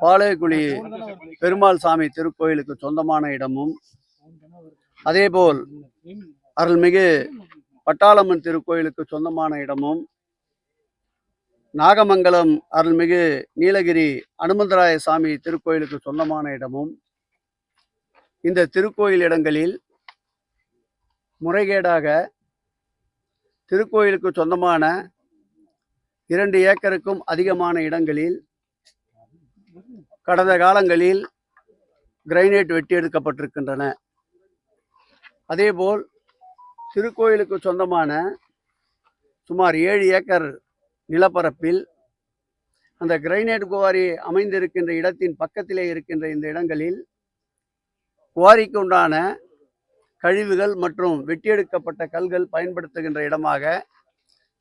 பாளையக்குழி பெருமாள் சாமி திருக்கோயிலுக்கு சொந்தமான இடமும் அதேபோல் அருள்மிகு பட்டாளம்மன் திருக்கோயிலுக்கு சொந்தமான இடமும் நாகமங்கலம் அருள்மிகு நீலகிரி அனுமந்தராய சாமி திருக்கோயிலுக்கு சொந்தமான இடமும் இந்த திருக்கோயில் இடங்களில் முறைகேடாக திருக்கோயிலுக்கு சொந்தமான இரண்டு ஏக்கருக்கும் அதிகமான இடங்களில் கடந்த காலங்களில் கிரைனைட் வெட்டி எடுக்கப்பட்டிருக்கின்றன. அதேபோல் திருக்கோயிலுக்கு சொந்தமான சுமார் ஏழு ஏக்கர் நிலப்பரப்பில் அந்த கிரைனைட் குவாரி அமைந்திருக்கின்ற இடத்தின் பக்கத்திலே இருக்கின்ற இந்த இடங்களில் குவாரிக்கு உண்டான கழிவுகள் மற்றும் வெட்டியெடுக்கப்பட்ட கல்கள் பயன்படுத்துகின்ற இடமாக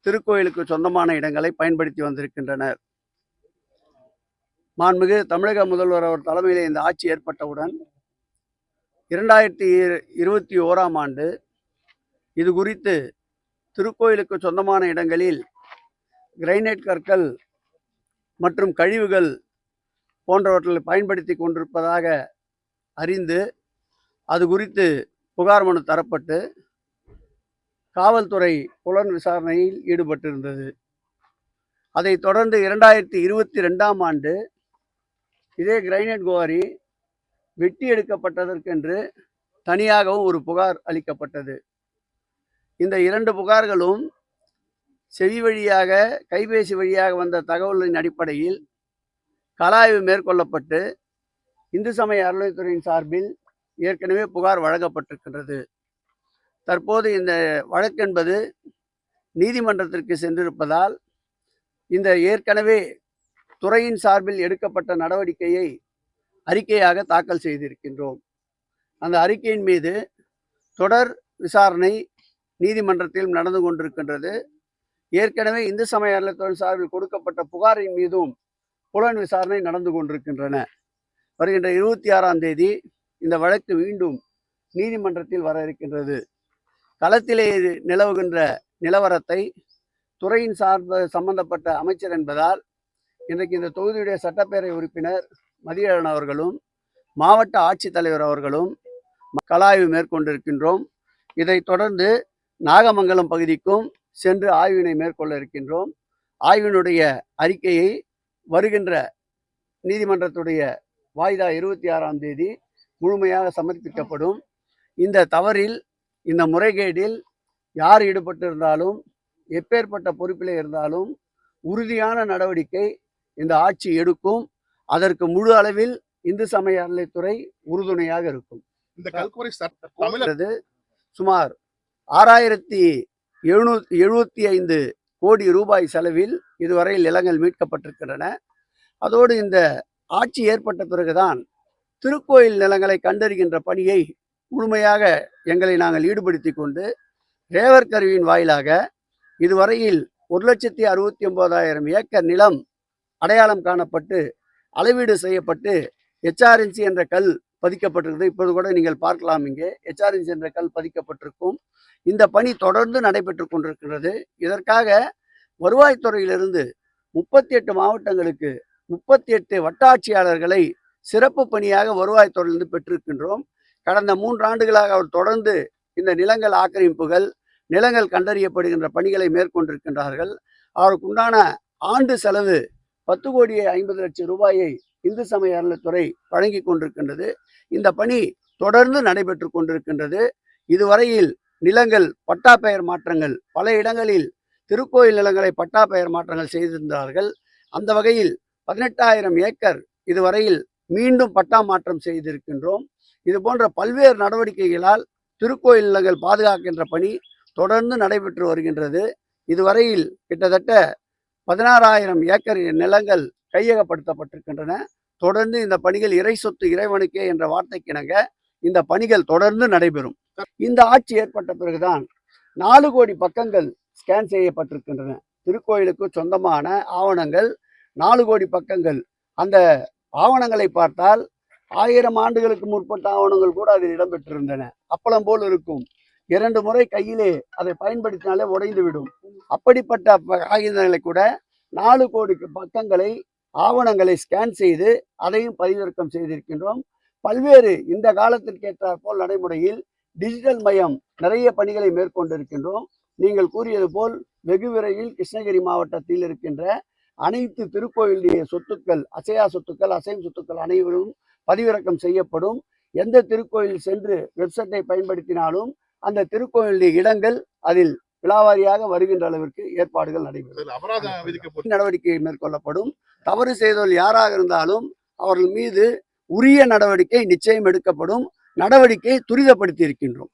திருக்கோயிலுக்கு சொந்தமான இடங்களை பயன்படுத்தி வந்திருக்கின்றனர். மாண்புமிகு தமிழக முதல்வர் அவர் தலைமையிலே இந்த ஆட்சி ஏற்பட்டவுடன் இரண்டாயிரத்தி இருபத்தி ஓராம் ஆண்டு இது குறித்து திருக்கோயிலுக்கு சொந்தமான இடங்களில் கிரைனைட் கற்கள் மற்றும் கழிவுகள் போன்றவற்றை பயன்படுத்தி கொண்டிருப்பதாக அறிந்து அது குறித்து புகார் மனு தரப்பட்டு காவல்துறை புலன் விசாரணையில் ஈடுபட்டிருந்தது. அதைத் தொடர்ந்து இரண்டாயிரத்தி இருபத்தி ரெண்டாம் ஆண்டு இதே கிரைனைட் குவாரி வெட்டி எடுக்கப்பட்டதற்கென்று தனியாகவும் ஒரு புகார் அளிக்கப்பட்டது. இந்த இரண்டு புகார்களும் செவி வழியாக கைபேசி வழியாக வந்த தகவலின் அடிப்படையில் கலாய்வு மேற்கொள்ளப்பட்டு இந்து சமய அறநிலைத்துறையின் சார்பில் ஏற்கனவே புகார் வழங்கப்பட்டிருக்கின்றது. தற்போது இந்த வழக்கென்பது நீதிமன்றத்திற்கு சென்றிருப்பதால் இந்த ஏற்கனவே துறையின் சார்பில் எடுக்கப்பட்ட நடவடிக்கையை அறிக்கையாக தாக்கல் செய்திருக்கின்றோம். அந்த அறிக்கையின் மீது தொடர் விசாரணை நீதிமன்றத்தில் நடந்து கொண்டிருக்கின்றது. ஏற்கனவே இந்து சமய அறத்துறை சார்பில் கொடுக்கப்பட்ட புகாரின் மீதும் புலன் விசாரணை நடந்து கொண்டிருக்கின்றன. வருகின்ற இருபத்தி ஆறாம் தேதி இந்த வழக்கு மீண்டும் நீதிமன்றத்தில் வர இருக்கின்றது. களத்திலே நிலவுகின்ற நிலவரத்தை துறையின் சார்ந்த சம்பந்தப்பட்ட அமைச்சர் என்பதால் இன்றைக்கு இந்த தொகுதியுடைய சட்டப்பேரவை உறுப்பினர் மதியழன் அவர்களும் மாவட்ட ஆட்சித்தலைவர் அவர்களும் கலாய்வு மேற்கொண்டிருக்கின்றோம். இதைத் தொடர்ந்து நாகமங்கலம் பகுதிக்கும் சென்று ஆய்வினை மேற்கொள்ள இருக்கின்றோம். ஆய்வினுடைய அறிக்கையை வருகின்ற நீதிமன்றத்துடைய வாய்தா இருபத்தி ஆறாம் தேதி முழுமையாக சமர்ப்பிக்கப்படும். இந்த தவறில் இந்த முறைகேடில் யார் ஈடுபட்டிருந்தாலும் எப்பேற்பட்ட பொறுப்பிலே இருந்தாலும் உறுதியான நடவடிக்கை இந்த ஆட்சி எடுக்கும் அதற்கு முழு அளவில் இந்து சமய அறநிலைத்துறை உறுதுணையாக இருக்கும் இந்த தமிழக இருக்கிறது. சுமார் ஆறாயிரத்தி எழுநூத்தி எழுபத்தி ஐந்து கோடி ரூபாய் செலவில் இதுவரை நிலங்கள் மீட்கப்பட்டிருக்கின்றன அதோடு இந்த ஆட்சி ஏற்பட்ட பிறகுதான் திருக்கோயில் நிலங்களை கண்டறிகின்ற பணியை முழுமையாக எங்களை நாங்கள் ஈடுபடுத்தி கொண்டு ரேவர் கருவியின் வாயிலாக இதுவரையில் ஒரு லட்சத்தி அறுபத்தி ஒன்பதாயிரம் ஏக்கர் நிலம் அடையாளம் காணப்பட்டு அளவீடு செய்யப்பட்டு ஹெச்ஆர்என்சி என்ற கல் பதிக்கப்பட்டிருக்கிறது இப்போது கூட நீங்கள் பார்க்கலாம் இங்கே. ஹெச்ஆர்என்சி என்ற கல் பதிக்கப்பட்டிருக்கும். இந்த பணி தொடர்ந்து நடைபெற்று கொண்டிருக்கிறது இதற்காக வருவாய்த்துறையிலிருந்து முப்பத்தி எட்டு மாவட்டங்களுக்கு முப்பத்தி எட்டு வட்டாட்சியாளர்களை சிறப்பு பணியாக வருவாய்த்துறையிலிருந்து பெற்றிருக்கின்றோம். கடந்த மூன்று ஆண்டுகளாக அவர் தொடர்ந்து இந்த நிலங்கள் ஆக்கிரமிப்புகள் நிலங்கள் கண்டறியப்படுகின்ற பணிகளை மேற்கொண்டிருக்கின்றார்கள். அவருக்குண்டான ஆண்டு செலவு பத்து கோடியே ஐம்பது லட்சம் ரூபாயை இந்து சமய அறநிலைத்துறை வழங்கி கொண்டிருக்கின்றது. இந்த பணி தொடர்ந்து நடைபெற்று கொண்டிருக்கின்றது. இதுவரையில் நிலங்கள் பட்டா பெயர் மாற்றங்கள் பல இடங்களில் திருக்கோயில் நிலங்களை பட்டா பெயர் மாற்றங்கள் செய்திருந்தார்கள். அந்த வகையில் பதினெட்டாயிரம் ஏக்கர் இதுவரையில் மீண்டும் பட்டா மாற்றம் செய்திருக்கின்றோம். இது போன்ற பல்வேறு நடவடிக்கைகளால் திருக்கோயில் நிலங்கள் பாதுகாக்கின்ற பணி தொடர்ந்து நடைபெற்று வருகின்றது. இதுவரையில் கிட்டத்தட்ட பதினாறாயிரம் ஏக்கர் நிலங்கள் கையகப்படுத்தப்பட்டிருக்கின்றன. தொடர்ந்து இந்த பணிகள் இறை சொத்து இறைவனுக்கே என்ற வார்த்தைக்கிணங்க இந்த பணிகள் தொடர்ந்து நடைபெறும். இந்த ஆட்சி ஏற்பட்ட பிறகுதான் நாலு கோடி பக்கங்கள் ஸ்கேன் செய்யப்பட்டிருக்கின்றன. திருக்கோயிலுக்கு சொந்தமான ஆவணங்கள் நாலு கோடி பக்கங்கள். அந்த ஆவணங்களை பார்த்தால் ஆயிரம் ஆண்டுகளுக்கு முற்பட்ட ஆவணங்கள் கூட அதில் இடம்பெற்றிருந்தன. அப்பளம் போல் இருக்கும். இரண்டு முறை கையிலே அதை பயன்படுத்தினாலே உடைந்து விடும். அப்படிப்பட்ட காகிதங்களை கூட நாலு கோடி பக்கங்களை ஆவணங்களை ஸ்கேன் செய்து அதையும் பதிவிறக்கம் செய்திருக்கின்றோம். பல்வேறு இந்த காலத்திற்கேற்ற போல் நடைமுறையில் டிஜிட்டல் மயம் நிறைய பணிகளை மேற்கொண்டிருக்கின்றோம். நீங்கள் கூறியது போல் வெகு விரைவில் கிருஷ்ணகிரி மாவட்டத்தில் இருக்கின்ற அனைத்து திருக்கோயிலுடைய சொத்துக்கள் அசையா சொத்துக்கள் அசையும் சொத்துக்கள் அனைவரும் பதிவிறக்கம் செய்யப்படும். எந்த திருக்கோயில் சென்று வெப்சைட்டை பயன்படுத்தினாலும் அந்த திருக்கோயிலுடைய இடங்கள் அதில் விழாவாரியாக வருகின்ற அளவிற்கு ஏற்பாடுகள் நடைபெறும். நடவடிக்கை மேற்கொள்ளப்படும். தவறு செய்தவர் யாராக இருந்தாலும் அவர்கள் மீது உரிய நடவடிக்கை நிச்சயம் எடுக்கப்படும். நடவடிக்கையை துரிதப்படுத்தி இருக்கின்றோம்